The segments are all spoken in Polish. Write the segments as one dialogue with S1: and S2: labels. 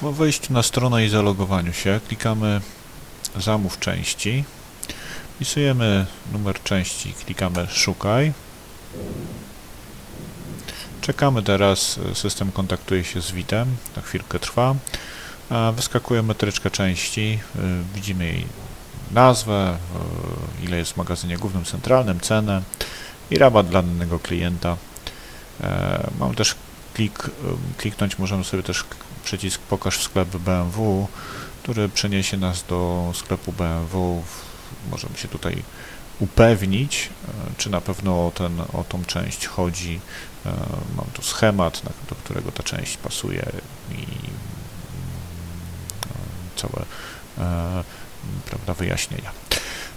S1: Po wejściu na stronę i zalogowaniu się klikamy zamów części, wpisujemy numer części, klikamy szukaj. Czekamy teraz, system kontaktuje się z witem, to chwilkę trwa. Wyskakuje metryczka części, y, widzimy jej nazwę, y, ile jest w magazynie głównym, centralnym, cenę i rabat dla danego klienta. E, Mam też klik, y, kliknąć, możemy sobie też przycisk pokaż sklep BMW, który przeniesie nas do sklepu BMW. Możemy się tutaj upewnić, e, czy na pewno o, ten, o tą część chodzi. E, Mam tu schemat, do którego ta część pasuje i mm, całe e, prawda, wyjaśnienia.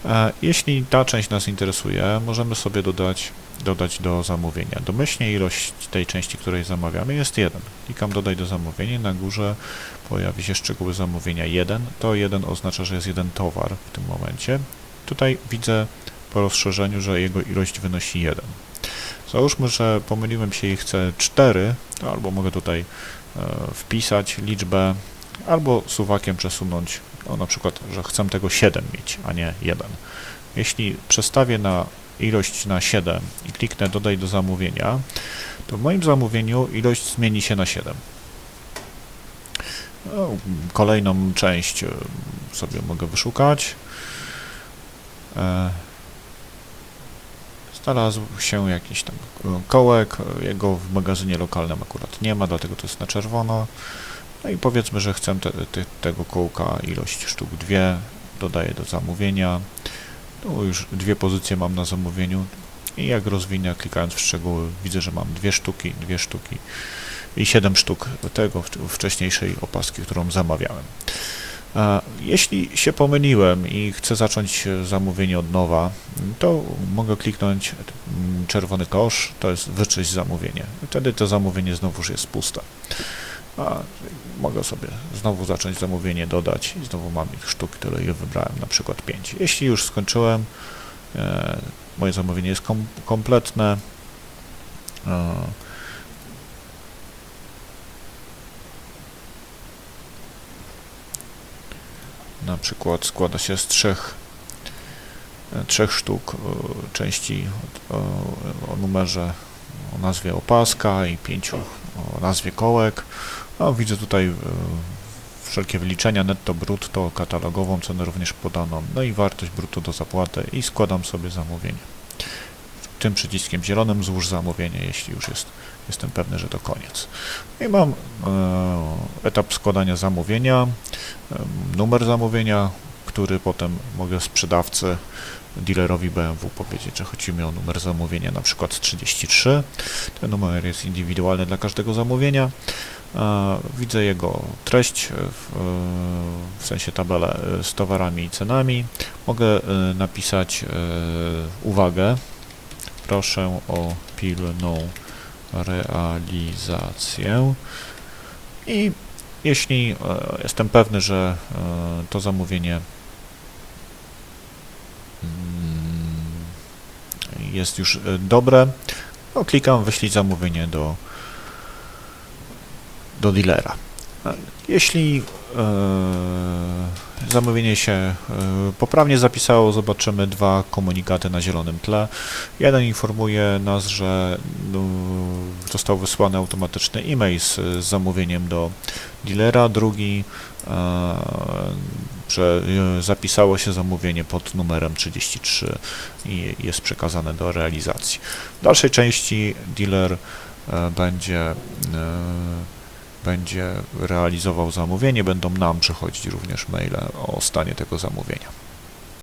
S1: E, Jeśli ta część nas interesuje, możemy sobie dodać, dodać do zamówienia. Domyślnie ilość tej części, której zamawiamy jest 1. Klikam dodaj do zamówienia, na górze pojawi się szczegóły zamówienia 1. To 1 oznacza, że jest jeden towar w tym momencie. Tutaj widzę po rozszerzeniu, że jego ilość wynosi 1. Załóżmy, że pomyliłem się i chcę 4, to albo mogę tutaj e, wpisać liczbę, albo suwakiem przesunąć, no, na przykład, że chcę tego 7 mieć, a nie 1. Jeśli przestawię na ilość na 7 i kliknę dodaj do zamówienia, to w moim zamówieniu ilość zmieni się na 7. No, kolejną część e, sobie mogę wyszukać. E, Znalazł się jakiś tam e, kołek, jego w magazynie lokalnym akurat nie ma, dlatego to jest na czerwono. No i powiedzmy, że chcę te, te, tego kołka ilość sztuk dwie, dodaję do zamówienia. Tu już dwie pozycje mam na zamówieniu i jak rozwinę, klikając w szczegóły, widzę, że mam dwie sztuki, dwie sztuki i 7 sztuk tego wcześniejszej opaski, którą zamawiałem. Jeśli się pomyliłem i chcę zacząć zamówienie od nowa, to mogę kliknąć mm, czerwony kosz, to jest wyczyść zamówienie. Wtedy to zamówienie znowuż jest puste. A mogę sobie znowu zacząć zamówienie, dodać i znowu mam ich sztuk, tyle ile wybrałem, na przykład 5. Jeśli już skończyłem, e, moje zamówienie jest kom kompletne, e, na przykład składa się z trzech, e, trzech sztuk części o, o numerze, o nazwie opaska i pięciu o nazwie kołek. A widzę tutaj e, wszelkie wyliczenia netto, brutto, katalogową cenę również podaną, no i wartość brutto do zapłaty i składam sobie zamówienie. Tym przyciskiem zielonym złóż zamówienie, jeśli już jest, jestem pewny, że to koniec. I mam e, etap składania zamówienia, em, numer zamówienia, który potem mogę sprzedawcy, dealerowi BMW powiedzieć, że chodzi mi o numer zamówienia, na przykład 33. Ten numer jest indywidualny dla każdego zamówienia. Widzę jego treść w, w sensie tabelę e, z towarami i cenami. Mogę e, napisać e, uwagę. Proszę o pilną realizację. I jeśli e, jestem pewny, że e, to zamówienie mm, jest już e, dobre, no, klikam wyślij zamówienie do, do dealera. Jeśli zamówienie się poprawnie zapisało, zobaczymy dwa komunikaty na zielonym tle. Jeden informuje nas, że no, został wysłany automatyczny e-mail z, z zamówieniem do dealera, drugi, że e, zapisało się zamówienie pod numerem 33 i jest przekazane do realizacji. W dalszej części dealer e, będzie e, będzie realizował zamówienie, będą nam przychodzić również maile o stanie tego zamówienia.